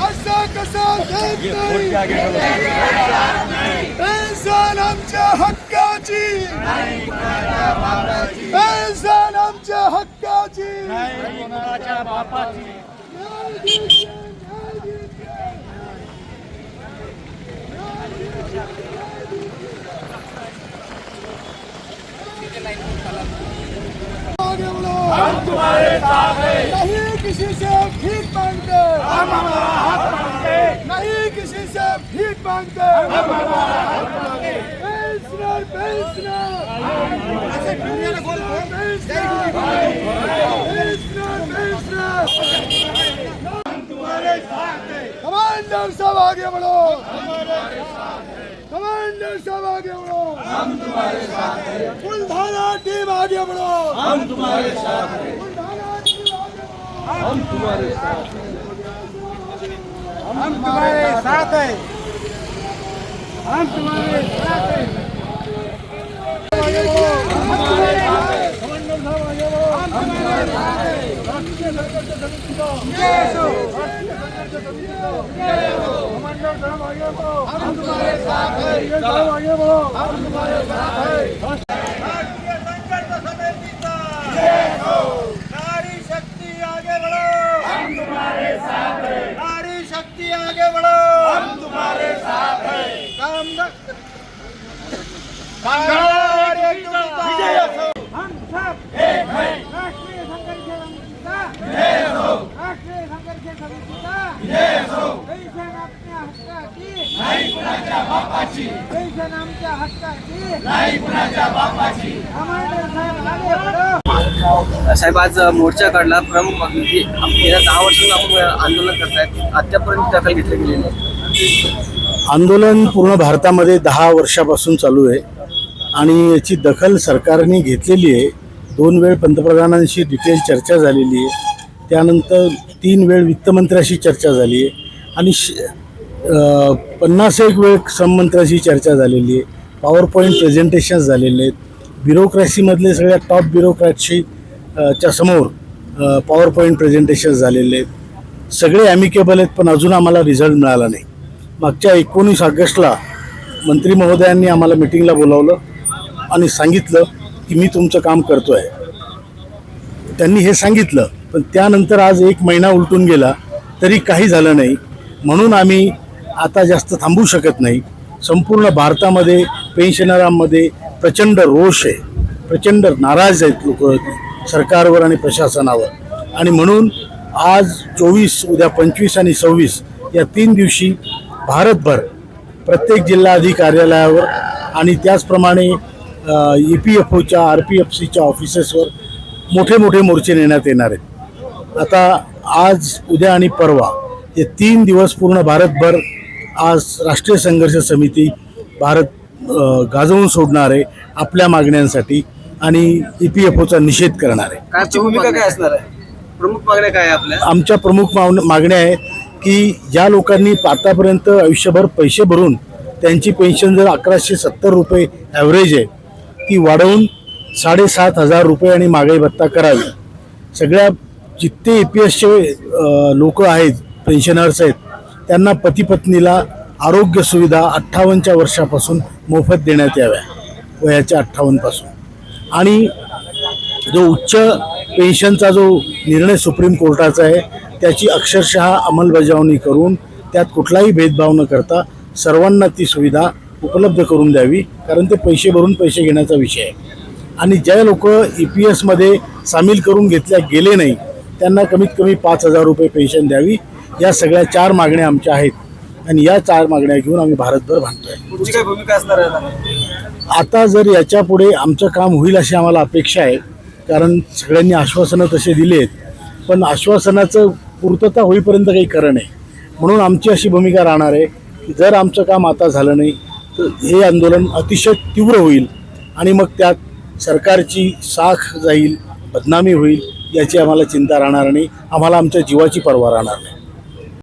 असं कसं देत नाही पेन्शन आमच्या हक्काची पेन्शन आमच्या हक्काची हम तुम्हारे साथ हैं। किसी से भीख मांगते हम हमारा हक मांगते नहीं किसी से भीख मांगते हम हमारा हक मांगते पेंशनर पेंशनर ऐसे दुनिया ने बोल पेंशनर पेंशनर पेंशनर हम तुम्हारे साथ हैं। कमांडर साहब आगे बढ़ो। हमारे साथ हैं। कमांडर साहब आगे बढ़ो। हम तुम्हारे साथ हैं। कुलधारा टीम आगे बढ़ो। हम तुम्हारे साथ हैं कुलधारा टीम आगे बढ़ो हम तुम्हारे साथ हैं हम तुम्हारे साथ हैं हम तुम्हारे साथ हैं आगे बढ़ो हम तुम्हारे साथ हैं कमांडर साहब आगे बढ़ो हम तुम्हारे साथ हैं राष्ट्रीय संघर्ष समिति को जय हो राष्ट्रीय संघर्ष समिति को जय हो कमांडर साहब आगे बढ़ो हम तुम्हारे साथ हैं ये साहब आगे बढ़ो हम तुम्हारे साथ हैं राष्ट्रीय संघर्ष समितीचा जय हो नारी शक्ती आगे बढ़ो हम तुम्हारे साथ हैं नारी शक्ती आगे बढ़ो। हम तुम्हारे साथ हैं। कामगार कामगार विजय असो हम सब एक है राष्ट्रीय संघर्ष समितीचा जय हो राष्ट्रीय संघर्ष समितीचा जय हो पेन्शन आपल्या हक्काची नाही कुणाच्या बापाची. पेन्शन आमच्या हक्काची. नाही कुणाच्या बापाची. साहेब आज मोर्चा काढला. प्रमुख मागणी की गेल्या दहा वर्षांना आपण आंदोलन करतायत. अद्यापर्यंत दखल घेतली गेली नाही. आंदोलन पूर्ण भारतामध्ये दहा वर्षापासून चालू आहे. आणि याची दखल सरकारने घेतलेली आहे. दोन वेळ पंतप्रधानांशी डिटेल चर्चा झालेली आहे. त्यानंतर तीन वेळ वित्तमंत्र्याशी चर्चा झाली आहे. आणि पन्नास एक वेळ श्रममंत्र्याशी चर्चा झालेली आहे. पॉवर पॉईंट प्रेझेंटेशन्स झालेले आहेत. ब्युरोक्रॅसीमधले सगळ्या टॉप ब्युरोक्रॅटशी च्या समोर पॉवर पॉईंट प्रेझेंटेशन्स झालेले आहेत. सगळे ॲमिकेबल आहेत पण अजून आम्हाला रिझल्ट मिळाला नाही. मागच्या एकोणीस ऑगस्टला मंत्री महोदयांनी आम्हाला मिटिंगला बोलावलं आणि सांगितलं की मी तुमचं काम करतो आहे त्यांनी हे सांगितलं पण त्यानंतर आज एक महिना उलटून गेला तरी काही झालं नाही. म्हणून आम्ही आता जास्त थांबू शकत नाही. संपूर्ण भारतामध्ये पेन्शनरांमध्ये प्रचंड रोष आहे. प्रचंड नाराज आहेत लोक. सरकारवर आणि प्रशासनावर. आणि म्हणून आज चोवीस उद्या पंचवीस आणि सव्वीस या तीन दिवशी भारतभर प्रत्येक जिल्हाधिकारी कार्यालयावर आणि त्याचप्रमाणे ई पी एफ ओच्या आर पी एफ सीच्या ऑफिसेसवर मोठे मोठे मोर्चे नेण्यात येणार आहेत. आता आज उद्या आणि परवा हे तीन दिवस पूर्ण भारतभर आज राष्ट्रीय संघर्ष समिती भारत गाजवून सोडणार आहे आपल्या मागण्यांसाठी आणि ई पी एफ ओचा निषेध करणार आहे. काय भूमिका काय असणार आहे? प्रमुख मागण्या काय आपल्या? आमच्या प्रमुख मागण्या मागण्या आहे की ज्या लोकांनी आतापर्यंत आयुष्यभर पैसे भरून त्यांची पेन्शन जर अकराशे सत्तर रुपये ॲव्हरेज आहे ती वाढवून साडेसात हजार रुपये आणि महागाई भत्ता करावी. सगळ्या जितके ए पी एसचे लोक आहेत पेन्शनर्स आहेत त्यांना पतीपत्नीला आरोग्य सुविधा अठ्ठावन्नच्या वर्षापासून मोफत देण्यात याव्या. वयाच्या अठ्ठावन्नपासून. आणि जो उच्च पेन्शनचा जो निर्णय सुप्रीम कोर्टाचा आहे त्याची अक्षरशः अंमलबजावणी करून त्यात कुठलाही भेदभाव न करता सर्वांना ती सुविधा उपलब्ध करून द्यावी कारण ते पैसे भरून पैसे घेण्याचा विषय आहे. आणि ज्या लोक ई पी एसमध्ये सामील करून घेतल्या गेले नाही त्यांना कमीत कमी पाच हजार रुपये पेन्शन द्यावी या सगळ्या चार मागण्या आमच्या आहेत आणि या चार मागण्या घेऊन आम्ही भारतभर भांडतोय. भूमिका असणार आहे आता? जर याच्यापुढे आमचं काम होईल अशी आम्हाला अपेक्षा आहे कारण सगळ्यांनी आश्वासनं तसे दिले आहेत पण आश्वासनाचं पूर्तता होईपर्यंत काही खरं नाही. म्हणून आमची अशी भूमिका राहणार आहे की जर आमचं काम आता झालं नाही तर हे आंदोलन अतिशय तीव्र होईल आणि मग त्यात सरकारची साख जाईल बदनामी होईल याची आम्हाला चिंता राहणार नाही आम्हाला आमच्या जीवाची पर्वा राहणार नाही.